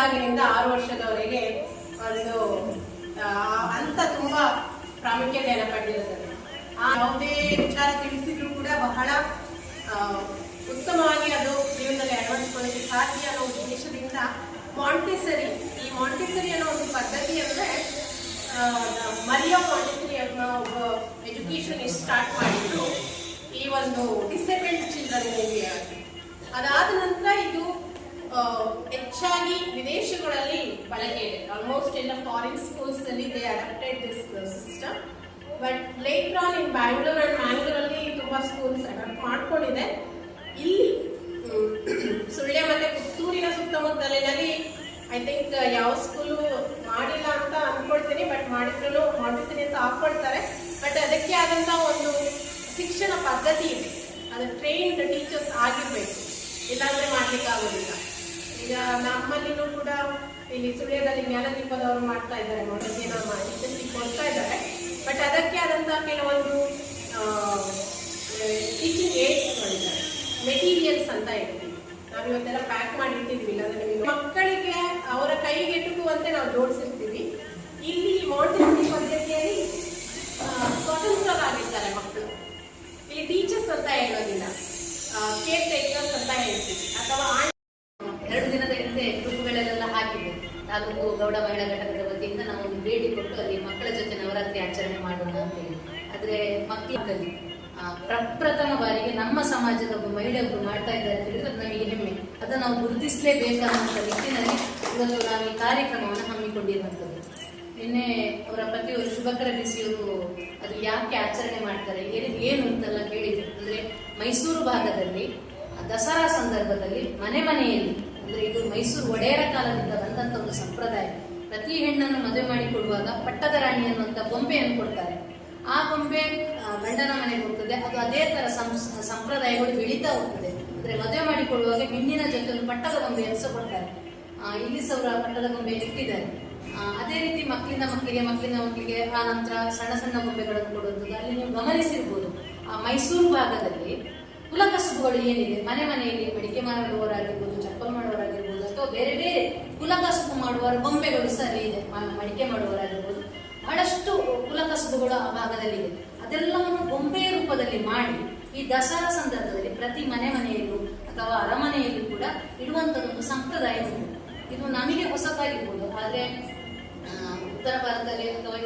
ವರ್ಷದಿಂದ ಆರು ವರ್ಷದವರೆಗೆ ಒಂದು ಅಂತ ತುಂಬಾ ಪ್ರಾಮುಖ್ಯತೆಯನ್ನು ಪಡೆದಿರುತ್ತದೆ ಆ ಯಾವುದೇ ವಿಚಾರ ತಿಳಿಸಿದ್ರು ಕೂಡ ಬಹಳ ಉತ್ತಮವಾಗಿ ಅದು ಜೀವನದಲ್ಲಿ ಅಳವಡಿಸಿಕೊಳ್ಳಕ್ಕೆ ಸಾಧ್ಯ ಅನ್ನೋ ಉದ್ದೇಶದಿಂದ ಮಾಂಟೆಸರಿ ಈ ಮಾಂಟೆಸರಿ ಅನ್ನೋ ಒಂದು ಪದ್ಧತಿ ಅಂದ್ರೆ ಮರಿಯೋ ಮಾಂಟೆಸರಿ ಅನ್ನೋ ಒಬ್ಬ ಎಜುಕೇಶನ್ ಸ್ಟಾರ್ಟ್ ಮಾಡಿದ್ರು ಈ ಒಂದು ಡಿಸೇಬಲ್ಡ್ ಚಿಲ್ಡ್ರನ್ ಅದಾದ ನಂತರ ಇದು ಆ, ಹೆಚ್ಚಾಗಿ ಬಳಕೆ ಆಲ್ಮೋಸ್ಟ್ ಎಲ್ಲ ಫಾರಿನ್ ಸ್ಕೂಲ್ಸ್ ಅಲ್ಲಿ they adapted this system but later on in Bangalore and ಮ್ಯಾಂಗ್ಳೂರಲ್ಲಿ ತುಂಬಾ ಸ್ಕೂಲ್ಸ್ ಅಡಾಪ್ಟ್ ಮಾಡ್ಕೊಂಡಿದೆ. ಇಲ್ಲಿ ಸುಳ್ಯ ಮತ್ತೆ ಪುತ್ತೂರಿನ ಸುತ್ತಮುತ್ತಲಿನಲ್ಲಿ ಐ ಥಿಂಕ್ ಯಾವ ಸ್ಕೂಲು ಮಾಡಿಲ್ಲ ಅಂತ ಅನ್ಕೊಳ್ತೀನಿ. ಬಟ್ ಮಾಡಿದ್ರು ಮಾಡಿಸ್ತೀನಿ ಅಂತ ಹಾಕ್ಕೊಳ್ತಾರೆ ಬಟ್ ಅದಕ್ಕೆ ಆದಂತ ಒಂದು ಶಿಕ್ಷಣ ಪದ್ಧತಿ ಇದೆ. ಅದು ಟ್ರೈನ್ಡ್ ಟೀಚರ್ಸ್ ಆಗಿರ್ಬೇಕು. ಇಲ್ಲಾಂದ್ರೆ ಮಾಡ್ಲಿಕ್ಕೆ ಆಗೋದಿಲ್ಲ ಈಗ ನಮ್ಮಲ್ಲಿನೂ ಕೂಡ ಇಲ್ಲಿ ಸುಳ್ಯದಲ್ಲಿ ಜ್ಞಾನದೀಪದವರು ಮಾಡ್ತಾ ಇದ್ದಾರೆ ಏನೋ ಮಾಡಿ ಕೊಡ್ತಾ ಇದ್ದಾರೆ. ಬಟ್ ಅದಕ್ಕೆ ಆದಂತಹ ಕೆಲವೊಂದು ಟೀಚಿಂಗ್ ಏಡ್ಸ್ಗಳಿದ್ದಾರೆ ಮೆಟೀರಿಯಲ್ಸ್ ಅಂತ ಹೇಳ್ತೀವಿ ನಾವು ಇವತ್ತೆಲ್ಲ ಪ್ಯಾಕ್ ಮಾಡಿರ್ತಿದ್ವಿ ಇಲ್ಲ ಇಲ್ಲಾಂದ್ರೆ ನಿಮಗೆ ಮಕ್ಕಳಿಗೆ ಅವರ ಕೈಗೆಟುಕುವಂತೆ ನಾವು ಜೋಡಿಸಿರ್ತೀವಿ. ಇಲ್ಲಿ ಮೌಂಟೇನ್ ಪದ್ಧತಿಯಲ್ಲಿ ಸ್ವತಂತ್ರರಾಗಿರ್ತಾರೆ ಮಕ್ಕಳು. ಇಲ್ಲಿ ಟೀಚರ್ಸ್ ಅಂತ ಹೇಳೋದಿಲ್ಲ. ಕೇರ್ ಟೇಕರ್ಸ್ ಅಂತ ಹೇಳ್ತೀವಿ. ಅಥವಾ ಗೌಡ ಮಹಿಳಾ ಘಟಕದ ವತಿಯಿಂದ ನಾವು ಒಂದು ಭೇಟಿ ಕೊಟ್ಟು ಅಲ್ಲಿ ಮಕ್ಕಳ ಜೊತೆ ನವರಾತ್ರಿ ಆಚರಣೆ ಮಾಡೋಣ ಅಂತೇಳಿ ಆದ್ರೆ ಮಕ್ಕಳಲ್ಲಿ ಪ್ರಪ್ರಥಮ ಬಾರಿಗೆ ನಮ್ಮ ಸಮಾಜದ ಒಬ್ಬ ಮಹಿಳೆಯೊಬ್ಬರು ಮಾಡ್ತಾ ಇದ್ದಾರೆ ಅಂತ ಹೇಳಿದ್ರೆ ಅದು ನಮಗೆ ಹೆಮ್ಮೆ. ಅದನ್ನು ನಾವು ಗುರುತಿಸಲೇಬೇಕಾದಂಥ ನಿಟ್ಟಿನಲ್ಲಿ ಇವತ್ತು ನಾವು ಈ ಕಾರ್ಯಕ್ರಮವನ್ನು ಹಮ್ಮಿಕೊಂಡಿರುವಂಥದ್ದು. ನಿನ್ನೆ ಅವರ ಪತಿಯವರು ಶುಭಕರ ಬಿಸಿಯವರು ಅದು ಯಾಕೆ ಆಚರಣೆ ಮಾಡ್ತಾರೆ ಏನು ಅಂತೆಲ್ಲ ಕೇಳಿದ್ರು. ಅಂದರೆ ಮೈಸೂರು ಭಾಗದಲ್ಲಿ, ದಸರಾ ಸಂದರ್ಭದಲ್ಲಿ ಮನೆ ಮನೆಯಲ್ಲಿ ಅಂದ್ರೆ ಇದು ಮೈಸೂರು ಒಡೆಯರ ಕಾಲದಿಂದ ಬಂದಂತ ಒಂದು ಸಂಪ್ರದಾಯ. ಪ್ರತಿ ಹೆಣ್ಣನ್ನು ಮದುವೆ ಮಾಡಿ ಕೊಡುವಾಗ ಪಟ್ಟದ ರಾಣಿ ಅನ್ನುವಂತ ಬೊಂಬೆಯನ್ನು ಕೊಡ್ತಾರೆ. ಆ ಬೊಂಬೆ ಗಂಡನ ಮನೆಗೆ ಹೋಗ್ತದೆ. ಅದು ಅದೇ ತರ ಸಂಪ್ರದಾಯಗಳು ಬೆಳೀತಾ ಹೋಗ್ತದೆ. ಅಂದ್ರೆ ಮದುವೆ ಮಾಡಿ ಕೊಡುವಾಗ ಹೆಣ್ಣಿನ ಜೊತೆ ಪಟ್ಟದ ಗೊಂಬೆಯನ್ನು ಸಹ ಕೊಡ್ತಾರೆ. ಇಲ್ಲಿ ಆ ಪಟ್ಟದ ಗೊಂಬೆ ಇಟ್ಟಿದ್ದಾರೆ. ಅದೇ ರೀತಿ ಮಕ್ಕಳಿಂದ ಮಕ್ಕಳಿಗೆ ಮಕ್ಕಳಿಂದ ಮಕ್ಕಳಿಗೆ ಆ ನಂತರ ಸಣ್ಣ ಸಣ್ಣ ಬೊಂಬೆಗಳನ್ನು ಕೊಡುವಂಥದ್ದು. ಅಲ್ಲಿ ನೀವು ಗಮನಿಸಿರ್ಬೋದು. ಆ ಮೈಸೂರು ಭಾಗದಲ್ಲಿ ಕುಲಕಸುಬುಗಳು ಏನಿದೆ? ಮನೆ ಮನೆಯಲ್ಲಿ ಮಡಿಕೆ ಮಾಡುವವರಾಗಿರ್ಬೋದು ಚಪ್ಪಲ್ ಮಾಡುವವರಾಗಿರ್ಬೋದು ಅಥವಾ ಬೇರೆ ಬೇರೆ ಕುಲಕಸುಬು ಮಾಡುವವರ ಬೊಂಬೆಗಳು ಸಹ ಅಲ್ಲಿ ಇದೆ ಮಡಿಕೆ ಮಾಡುವವರಾಗಿರ್ಬೋದು. ಬಹಳಷ್ಟು ಕುಲಕಸುಬುಗಳು ಆ ಭಾಗದಲ್ಲಿ ಇದೆ ಅದೆಲ್ಲವನ್ನು ಬೊಂಬೆಯ ರೂಪದಲ್ಲಿ ಮಾಡಿ ಈ ದಸರಾ ಸಂದರ್ಭದಲ್ಲಿ ಪ್ರತಿ ಮನೆ ಮನೆಯಲ್ಲೂ ಅಥವಾ ಅರಮನೆಯಲ್ಲೂ ಕೂಡ ಇಡುವಂಥದ್ದೊಂದು ಸಂಪ್ರದಾಯ ಉಂಟು. ಇದು ನಮಗೆ ಹೊಸತಾಗಿರ್ಬೋದು ಆದರೆ ಉತ್ತರ ಭಾರತದಲ್ಲಿ ಅಥವಾ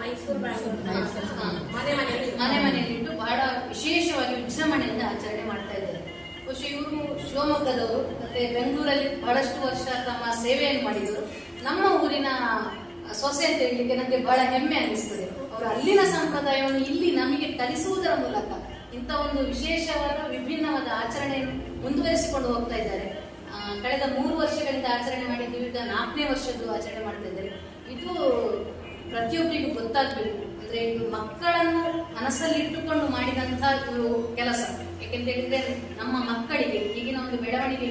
ಮೈಸೂರು. ಮನೆ ಮನೆಯಲ್ಲಿ ಮನೆ ಮನೆಯಲ್ಲಿಟ್ಟು ಬಹಳ ವಿಶೇಷವಾಗಿ ವಿಜೃಂಭಣೆಯಿಂದ ಆಚರಣೆ ಮಾಡ್ತಾ ಇದ್ದಾರೆ. ಖುಷಿ ಇವರು ಶಿವಮೊಗ್ಗದವರು ಮತ್ತೆ ಬೆಂಗಳೂರಲ್ಲಿ ಬಹಳಷ್ಟು ವರ್ಷ ತಮ್ಮ ಸೇವೆಯನ್ನು ಮಾಡಿದರು ನಮ್ಮ ಊರಿನ ಸೊಸೆ ಅಂತ ಹೇಳಲಿಕ್ಕೆ ನನಗೆ ಬಹಳ ಹೆಮ್ಮೆ ಅನಿಸ್ತದೆ. ಅವರು ಅಲ್ಲಿನ ಸಂಪ್ರದಾಯವನ್ನು ಇಲ್ಲಿ ನಮಗೆ ಕಲಿಸುವುದರ ಮೂಲಕ ಇಂಥ ಒಂದು ವಿಶೇಷವಾದ, ವಿಭಿನ್ನವಾದ ಆಚರಣೆಯನ್ನು ಮುಂದುವರಿಸಿಕೊಂಡು ಹೋಗ್ತಾ ಇದ್ದಾರೆ. ಕಳೆದ ಮೂರು ವರ್ಷಗಳಿಂದ ಆಚರಣೆ ಮಾಡಿದ್ದೀವಿ ಈಗ ನಾಲ್ಕನೇ ವರ್ಷದ್ದು ಆಚರಣೆ ಮಾಡ್ತಾ ಇದ್ದಾರೆ. ಇದು ಪ್ರತಿಯೊಬ್ಬರಿಗೂ ಗೊತ್ತಾಗ್ಬೇಕು. ಅಂದ್ರೆ ಇದು ಮಕ್ಕಳನ್ನು ಮನಸ್ಸಲ್ಲಿಟ್ಟುಕೊಂಡು ಮಾಡಿದಂತ ಇದು ಕೆಲಸ. ಯಾಕೆಂತ ಹೇಳಿದ್ರೆ ನಮ್ಮ ಮಕ್ಕಳಿಗೆ ಈಗಿನ ಒಂದು ಬೆಳವಣಿಗೆ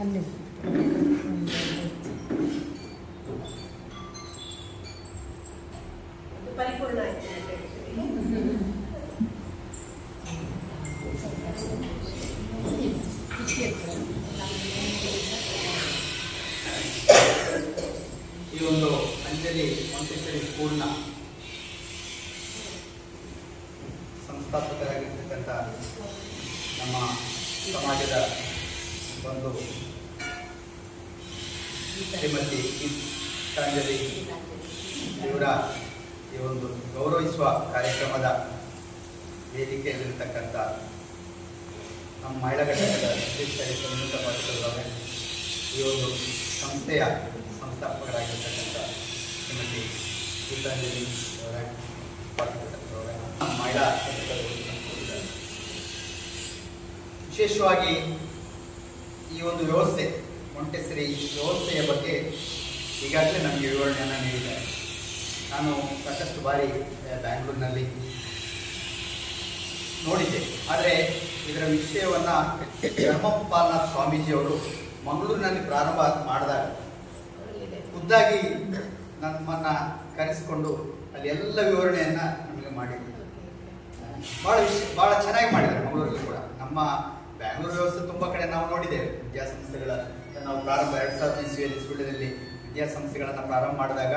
ಅದು ಪರಿಪೂರ್ಣ ಆಯ್ತು actually. ಅಂಜಲಿ ಮಂತ್ರಿ ಸ್ಕೂಲ್ನ ಸಂಸ್ಥಾಪಕರಾಗಿರ್ತಕ್ಕಂಥ ನಮ್ಮ ಸಮಾಜದ ಒಂದು ಶ್ರೀಮತಿ ಗೀತಾಂಜಲಿ ಇವರ ಈ ಒಂದು ಗೌರವಿಸುವ ಕಾರ್ಯಕ್ರಮದ ವೇದಿಕೆಯಲ್ಲಿರ್ತಕ್ಕಂಥ ನಮ್ಮ ಮಹಿಳಾ ಘಟಕದ ಅಧ್ಯಕ್ಷರಿಗೆ ಪಾತ್ರದವರೇ ಈ ಒಂದು ಸಂಸ್ಥೆಯ ಸಂಸ್ಥಾಪಕರಾಗಿರ್ತಕ್ಕಂಥ ಗೀತಾಂಜಲಿ ಅವರ ಮಹಿಳಾ. ವಿಶೇಷವಾಗಿ ಈ ಒಂದು ವ್ಯವಸ್ಥೆ ಮೊಂಟೆಸರಿ ವ್ಯವಸ್ಥೆಯ ಬಗ್ಗೆ ಈಗಾಗಲೇ ನಮಗೆ ವಿವರಣೆಯನ್ನು ನೀಡಿದ್ದಾರೆ. ನಾನು ಸಾಕಷ್ಟು ಬಾರಿ ಬ್ಯಾಂಗ್ಳೂರಿನಲ್ಲಿ ನೋಡಿದ್ದೆ ಆದರೆ ಇದರ ವಿಷಯವನ್ನು ಸ್ವಾಮೀಜಿ ಸ್ವಾಮೀಜಿಯವರು ಮಂಗಳೂರಿನಲ್ಲಿ ಪ್ರಾರಂಭ ಮಾಡಿದಾಗ ಖುದ್ದಾಗಿ ನಮ್ಮನ್ನ ಕರೆಸಿಕೊಂಡು ಅಲ್ಲಿ ಎಲ್ಲ ವಿವರಣೆಯನ್ನು ನಮಗೆ ಮಾಡಿದ್ರು. ಬಹಳ ವಿಶ್, ಬಹಳ ಚೆನ್ನಾಗಿ ಮಾಡಿದ್ದಾರೆ ಮಂಗಳೂರಲ್ಲಿ ಕೂಡ. ನಮ್ಮ ಬ್ಯಾಂಗ್ಳೂರು ವ್ಯವಸ್ಥೆ ತುಂಬ ಕಡೆ ನಾವು ನೋಡಿದ್ದೇವೆ. ವಿದ್ಯಾಸಂಸ್ಥೆಗಳ, ನಾವು ಪ್ರಾರಂಭ ಎರಡು ಸಾವಿರದ ಇಸ್ವಿಯಲ್ಲಿ ಸುಳ್ಯದಲ್ಲಿ ವಿದ್ಯಾಸಂಸ್ಥೆಗಳನ್ನು ಪ್ರಾರಂಭ ಮಾಡಿದಾಗ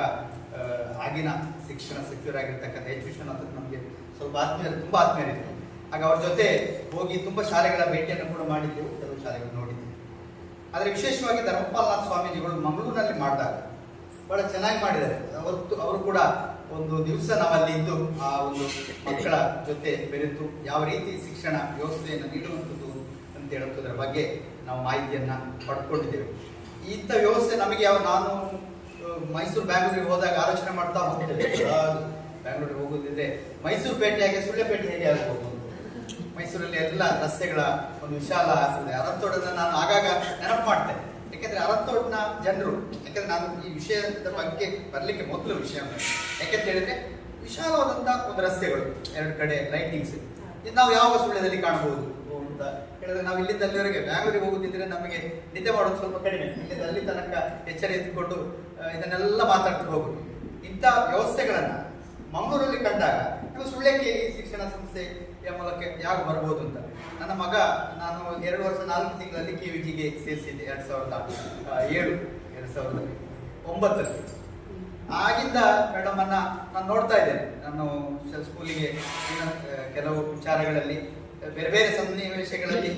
ಆಗಿನ ಶಿಕ್ಷಣ ಸಚಿವರಾಗಿರ್ತಕ್ಕಂಥ ಎಚ್ ವಿಶ್ವನಾಥ್ ನಮಗೆ ಸ್ವಲ್ಪ ಆತ್ಮೀಯರು ತುಂಬ ಆತ್ಮೀಯರಿದ್ದರು ಆಗ ಅವ್ರ ಜೊತೆ ಹೋಗಿ ತುಂಬ ಶಾಲೆಗಳ ಭೇಟಿಯನ್ನು ಕೂಡ ಮಾಡಿದ್ದೆವು, ಕೆಲವು ಶಾಲೆಗಳು ನೋಡಿದ್ದೆವು. ಆದರೆ ವಿಶೇಷವಾಗಿ ಧರ್ಮಪಾಲ್ನಾಥ್ ಸ್ವಾಮೀಜಿಗಳು ಮಂಗಳೂರಿನಲ್ಲಿ ಮಾಡಿದಾಗ ಬಹಳ ಚೆನ್ನಾಗಿ ಮಾಡಿದ್ದಾರೆ. ಅವತ್ತು ಅವರು ಕೂಡ ಒಂದು ದಿವಸ ನಾವಲ್ಲಿ ಇದ್ದು ಆ ಒಂದು ಮಕ್ಕಳ ಜೊತೆ ಬೆರೆತು ಯಾವ ರೀತಿ ಶಿಕ್ಷಣ ವ್ಯವಸ್ಥೆಯನ್ನು ನೀಡುವಂಥದ್ದು ಅಂತ ಹೇಳುವುದರ ಬಗ್ಗೆ ನಾವು ಮಾಹಿತಿಯನ್ನು ಪಡ್ಕೊಂಡಿದ್ದೇವೆ. ಇಂಥ ವ್ಯವಸ್ಥೆ ನಮಗೆ ಯಾವ ನಾನು ಮೈಸೂರು ಬ್ಯಾಂಗ್ಳೂರಿಗೆ ಹೋದಾಗ ಆಲೋಚನೆ ಮಾಡ್ತಾ ಹೋಗ್ತೇವೆ. ಬ್ಯಾಂಗ್ಳೂರಿಗೆ ಹೋಗೋದಿದ್ರೆ ಮೈಸೂರು ಪೇಟೆ ಹೇಗೆ ಸುಳ್ಯಪೇಟೆ ಹೇಗೆ ಆಗ್ಬೋದು. ಮೈಸೂರಲ್ಲಿ ಎಲ್ಲ ರಸ್ತೆಗಳ ಒಂದು ವಿಶಾಲ ಆಗ್ತದೆ. ಅರತ್ತೋಡನ್ನ ನಾನು ಆಗಾಗ ನೆನಪು ಮಾಡ್ತೇನೆ. ಯಾಕೆಂದ್ರೆ ಅರತ್ತೋಟ್ನ ಜನರು, ಯಾಕಂದ್ರೆ ನಾನು ಈ ವಿಷಯದ ಬಗ್ಗೆ ಬರಲಿಕ್ಕೆ ಮೊದಲು ವಿಷಯ ಯಾಕೆಂತ ಹೇಳಿದ್ರೆ ವಿಶಾಲವಾದಂತ ಒಂದು ರಸ್ತೆಗಳು, ಎರಡು ಕಡೆ ಲೈಟಿಂಗ್ಸ್ ಇದು ನಾವು ಯಾವ ಸುಳ್ಯದಲ್ಲಿ ಕಾಣಬಹುದು ಅಂತ ಹೇಳಿದ್ರೆ ನಾವು ಇಲ್ಲಿಂದ ಅಲ್ಲಿವರೆಗೆ ಬ್ಯಾಂಗ್ಳೂರಿಗೆ ಹೋಗುತ್ತಿದ್ರೆ ನಮಗೆ ನಿದ್ದೆ ಮಾಡೋದು ಸ್ವಲ್ಪ ಕಡಿಮೆ. ಇಲ್ಲಿಂದ ಅಲ್ಲಿ ತನಕ ಎಚ್ಚರ ಎತ್ತುಕೊಂಡು ಇದನ್ನೆಲ್ಲ ಮಾತಾಡ್ತಾ ಹೋಗುದು ಇಂಥ ವ್ಯವಸ್ಥೆಗಳನ್ನ ಮಂಗಳೂರಲ್ಲಿ ಕಂಡಾಗ ನಾವು ಸುಳ್ಯಕ್ಕೆ ಈ ಶಿಕ್ಷಣ ಸಂಸ್ಥೆಯ ಮೂಲಕ ಯಾವಾಗ ಬರ್ಬೋದು ಅಂತ. ನನ್ನ ಮಗ ನಾನು ಎರಡು ವರ್ಷ ನಾಲ್ಕು ತಿಂಗಳಲ್ಲಿ ಕೆ ವಿ ಜಿಗೆ ಸೇರಿಸಿದ್ದೆ ಎರಡು ಸಾವಿರದ ಏಳು, ಎರಡು ಸಾವಿರದ ಒಂಬತ್ತರಲ್ಲಿ. ಆಗಿಂದ ಮೇಡಮನ್ನು ನಾನು ನೋಡ್ತಾ ಇದ್ದೇನೆ. ನಾನು ಸ್ಕೂಲಿಗೆ ಕೆಲವು ವಿಚಾರಗಳಲ್ಲಿ, ಬೇರೆ ಬೇರೆ ಸನ್ನಿವೇಶಗಳಲ್ಲಿ